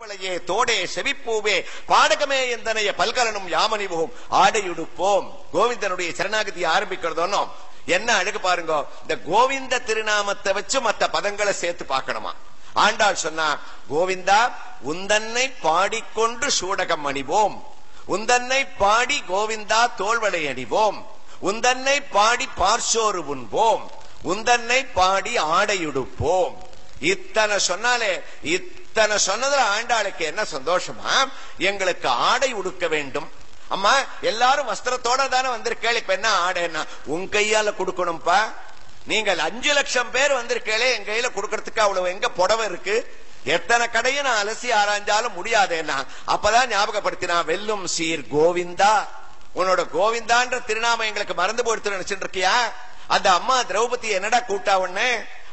தோள்வளையே தோடே செவிப்பூவே பாடகமே எந்தனைய பல்கலனும் யாமணிவோம் ஆடையுடுப்போம். கோவிந்தனுடைய சரணாகதி ஆரம்பிக்கிறதோனோ என்ன அழகு பாருங்க இந்த கோவிந்த திருநாமத்தை வச்சு மத்த பதங்களை சேர்த்து பார்க்கணுமா? ஆண்டாள் சொன்னா கோவிந்தா உந்தன்னை பாடிக்கொண்டு சூடகம் அணிவோம். உந்தன்னை பாடி கோவிந்தா தோல்வளை அணிவோம். உந்தன்னை பாடி பார்சோறு உண்போம். உந்தன்னை பாடி ஆடையுடுப்போம். இத்தனை சொன்னாலே தன்னை சொன்னதுல ஆண்டாளுக்கு என்ன சந்தோஷமா? எங்களுக்கு ஆடை உடுக்க வேண்டும். அம்மா எல்லாரும் வஸ்திரத்தோட தானே வந்திருக்கேள். இப்ப என்ன ஆடைன்னா உன் கையால கொடுக்கணும்ப்பா. நீங்கள் அஞ்சு லட்சம் பேர் வந்திருக்கேளே என் கையில கொடுக்கறதுக்கு அவ்வளவு எங்க புடவை இருக்கு? எத்தனை கடையும் நான் அலசி ஆராய்ஞ்சாலும் முடியாதேன்னா அப்பதான் ஞாபகப்படுத்தினா வெல்லும் சீர் கோவிந்தா. உன்னோட கோவிந்தான்ற திருநாம எங்களுக்கு மறந்து போயிடுத்து நினைச்சிட்டு இருக்கியா அந்த அம்மா திரௌபதி என்னடா கூட்டா உடனே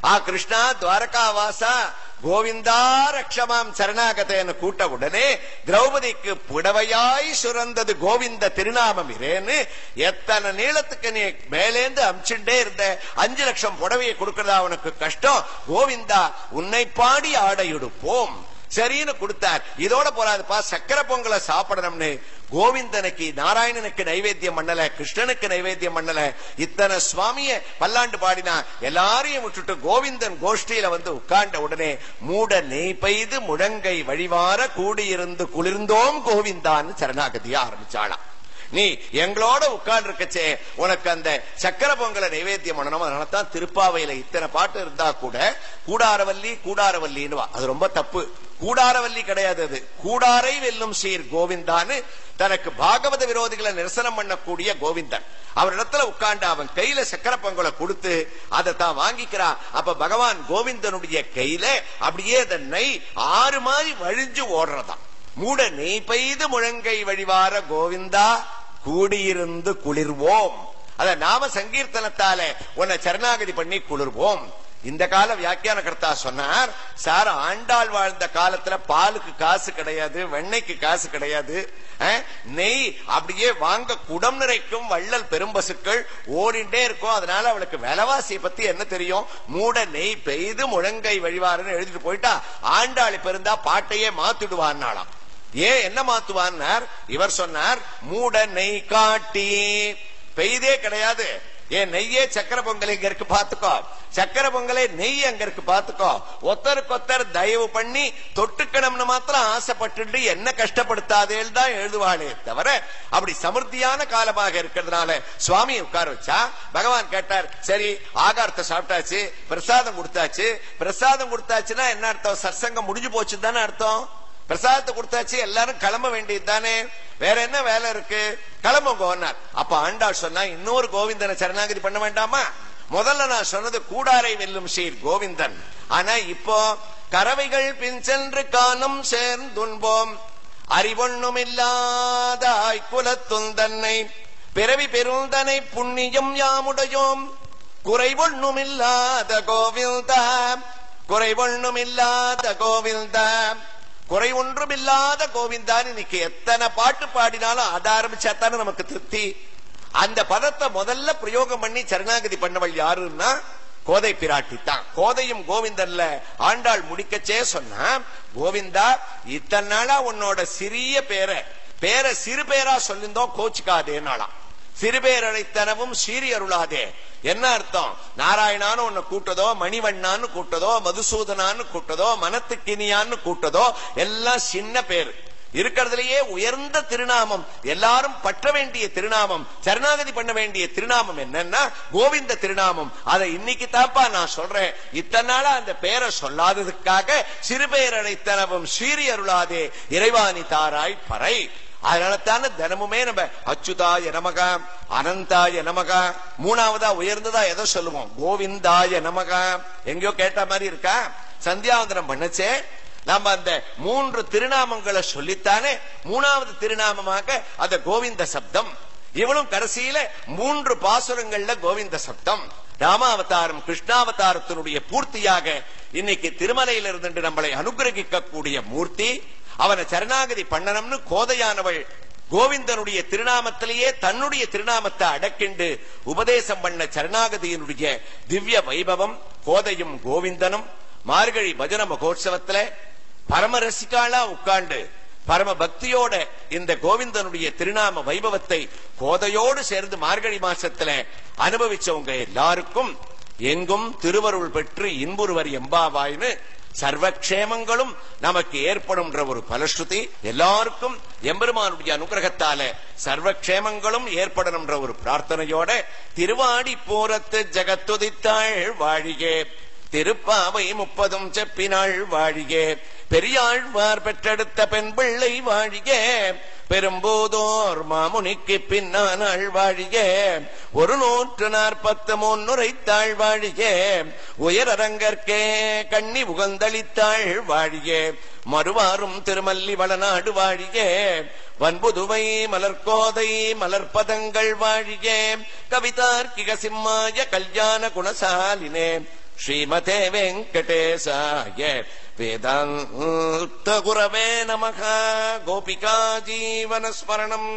ஆ கிருஷ்ணா துவாரகா வாசா. கோவிந்தா ரக்ஷமாம் சரணாகதேன்னு கூட்ட உடனே திரௌபதிக்கு புடவையாய் சுரந்தது கோவிந்த திருநாமம் இரேன்னு எத்தனை நீளத்துக்கு நீ மேலேந்து அமிச்சுட்டே இருந்த? அஞ்சு லட்சம் புடவையை கொடுக்கறதா உனக்கு கஷ்டம்? கோவிந்தா உன்னை பாடி ஆடையுடுப்போம். சரின்னு கொடுத்தார். இதோட போறாதுப்பா சக்கரை பொங்கலை சாப்பிடணும்னு கோவிந்தனுக்கு நாராயணனுக்கு நைவேத்தியம் பண்ணல கிருஷ்ணனுக்கு நைவேத்தியம் பண்ணல. இத்தனை சுவாமிய பல்லாண்டு பாடினா எல்லாரையும் விட்டுட்டு கோவிந்தன் கோஷ்டியில வந்து உட்கார்ந்த உடனே மூட நெய் பெய்து முழங்கை வழிவார கூடியிருந்து குளிர்ந்தோம் கோவிந்தான்னு சரணாகதியா ஆரம்பிச்சாளாம். நீ எங்களோட உட்கார்ந்து இருக்கச்சே உனக்கு அந்த சக்கர பொங்கலை நைவேத்தியம் பண்ணணும் திருப்பாவையில இத்தனை பாட்டு இருந்தா கூட கூடாரவல்லி கூடாரவல்லின்னு வா. அது ரொம்ப தப்பு. கூடாரவல்லி கிடையாது அது. கூடாரை வெல்லும் சீர் கோவிந்தான்னு தனக்கு பாகவத விரோதிகளை நிரசனம் பண்ணக்கூடிய கோவிந்தன். அவரிடத்துல உட்கார்ந்து அவன் கையில சக்கர பொங்கலை கொடுத்து அதை தான் வாங்கிக்கிறான். அப்ப பகவான் கோவிந்தனுடைய கையில அப்படியே அந்த நெய் ஆறு மாதிரி வழிஞ்சு ஓடுறதாம் மூட நெய் பெய்து முழங்கை வழிவார கோவிந்தா கூடியிருந்து குளிர்வோம். அத நாம சங்கீர்த்தனத்தால உன்னை சரணாகதி பண்ணி குளிர்வோம். இந்த கால வியாக்கியான கர்த்தா சொன்னார் சார் ஆண்டாள் வாழ்ந்த காலத்துல பாலுக்கு காசு கிடையாது வெண்ணெய்க்கு காசு கிடையாது. நெய் அப்படியே வாங்க குடம் நிறைக்கும் வள்ளல் பெரும்பசுக்கள் ஓடிண்டே இருக்கும். அதனால அவளுக்கு விலைவாசியை பத்தி என்ன தெரியும்? மூட நெய் பெய்து முழங்கை வழிவாருன்னு எழுதிட்டு போயிட்டா. ஆண்டாள் பெருந்தா பாட்டையே மாத்திடுவான்னாலாம் ஏன் என்ன மாத்துவான்னார்? இவர் சொன்னார் மூட நெய் காட்டி. பெய்தே கிடையாது. ஏன் நெய்யே சக்கர பொங்கல் இங்க இருக்கு பாத்துக்கோ. சக்கர பொங்கலே நெய் அங்க இருக்கு பாத்துக்கோ. ஒத்தருக்கு ஒத்தர் தயவு பண்ணி தொட்டுக்கணும்னு மாத்திரம் ஆசைப்பட்டு என்ன கஷ்டப்படுத்தாதேல் தான் எழுதுவாளே தவிர அப்படி சமிருத்தியான காலமாக இருக்கிறதுனால சுவாமி உட்கார வச்சா பகவான் கேட்டார் சரி ஆகாரத்தை சாப்பிட்டாச்சு பிரசாதம் கொடுத்தாச்சு. பிரசாதம் கொடுத்தாச்சுன்னா என்ன அர்த்தம்? சத்சங்கம் முடிஞ்சு போச்சு தானே அர்த்தம்? பிரசாதத்தை கொடுத்தாச்சு எல்லாரும் கிளம்ப வேண்டியது தானே. வேற என்ன வேலை இருக்கு? கிளம்புங்கன்னார் அப்ப ஆண்டாள் சொன்னா இன்னொரு கோவிந்தனை சரணாகதி பண்ண வேண்டாமா? முதல்ல நான் சொன்னது கூடாரை வெல்லும் சீர் கோவிந்தன். ஆனா இப்போ கறவைகள் பின் சென்று காணும் சேர்ந்துண்போம். அறிவொண்ணும் இல்லாதாய் குலத்துந்தன்னை பிறவி பெருந்தனை புண்ணியம் யாமுடையோம். குறைவொண்ணும் இல்லாத கோவில்தா குறைவொண்ணும் இல்லாத கோவில்தா. குறை ஒன்றும் இல்லாத கோவிந்தான் இன்னைக்கு எத்தனை பாட்டு பாடினாலும் அதை ஆரம்பிச்சாத்தானே நமக்கு திருப்தி. அந்த பதத்தை முதல்ல பிரயோகம் பண்ணி சரணாகதி பண்ணவள் யாருன்னா கோதை பிராட்டி தான். கோதையும் கோவிந்தன்ல ஆண்டாள் முடிக்கச்சே சொன்னா கோவிந்தா இத்தனை நாளா உன்னோட சிறிய பேரை பேரை சிறு பேரா சொல்லிருந்தோம் கோச்சுக்காதேனாலாம் சிறுபேரழைத்தனவும் சீரி அருளாதே என்ன அர்த்தம்? நாராயணான்னு உன்னை கூட்டதோ மணிவண்ணான்னு கூட்டதோ மதுசூதனான்னு கூட்டதோ மனத்துக்கினியான்னு கூட்டதோ எல்லாம் சின்ன பேர். இருக்கிறதுலயே உயர்ந்த திருநாமம். எல்லாரும் பற்ற வேண்டிய திருநாமம். சரணாகதி பண்ண வேண்டிய திருநாமம் என்னன்னா கோவிந்த திருநாமம். அதை இன்னைக்கு தாப்பா நான் சொல்றேன். இத்தனை நாளா அந்த பேரை சொல்லாததுக்காக சிறுபேரழைத்தனவும் சீரி அருளாதே இறைவாணி தாராய் பறை. அதனால தானே தினமுமே நம்ம அச்சுதாய நமக அனந்தாய நமக மூணாவதா உயர்ந்ததா எதை சொல்லுவோம். கோவிந்தாய நமக. எங்கேயோ கேட்ட மாதிரி இருக்கா? சந்தியாவந்தனம் பண்ணச்சே. நம்ம அந்த மூன்று திருநாமங்களை சொல்லித்தானே மூணாவது திருநாமமாக அந்த கோவிந்த சப்தம். இவளும் கடைசியில மூன்று பாசுரங்கள்ல கோவிந்த சப்தம். ராமாவதாரம் கிருஷ்ணாவதாரத்தினுடைய பூர்த்தியாக இன்னைக்கு திருமலையிலிருந்து நம்மளை அனுகிரகிக்க கூடிய மூர்த்தி அவனை சரணாகதி பண்ணணும்னு கோதையானவள் கோவிந்தனுடைய திருநாமத்திலேயே தன்னுடைய திருநாமத்தை அடக்கிண்டு உபதேசம் பண்ண சரணாகதியினுடைய திவ்ய வைபவம் கோதையும் கோவிந்தனும். மார்கழி பஜன மகோத்சவத்துல பரம ரசிகாளா உட்கார்ந்து பரம பக்தியோட இந்த கோவிந்தனுடைய திருநாம வைபவத்தை கோதையோடு சேர்ந்து மார்கழி மாசத்துல அனுபவிச்சவங்க எல்லாருக்கும் எங்கும் திருவருள் பெற்று இன்புருவர் எம்பாவாய்னு சர்வக்ஷேமங்களும் நமக்கு ஏற்படும்ன்ற ஒரு பலஸ்ருதி எல்லாருக்கும் எம்பெருமானுடைய அனுகிரகத்தால சர்வக்ஷேமங்களும் ஏற்படணும்ன்ற ஒரு பிரார்த்தனையோட திருவாடி போரத்து ஜகத்துதித்தாள் வாழிகே. திருப்பாவை முப்பதும் செப்பினாள் வாழிகே. பெரியாழ்வார் பெற்றெடுத்த பெண் பிள்ளை வாழிகே. பெரும்போதோர் மாமுனிக்கு பின்னான் வாழிகே ஒரு நூற்று நாற்பத்து முன்னுரைத்தாள் வாழிகே உயரரங்கற்கே கண்ணி உகந்தளித்தாள் வாழிகே மறுவாரும் திருமல்லி வளநாடு வாழிகே வன்புதுவை மலர்கோதை மலர்பதங்கள் வாழிகே கவிதார்க்கிக சிம்மாய கல்யாண குணசாலினே. ஸ்ரீமதே வெங்கடேசாய वेदान्तगुरवे नमः गोपिका जीवनस्मरणम्।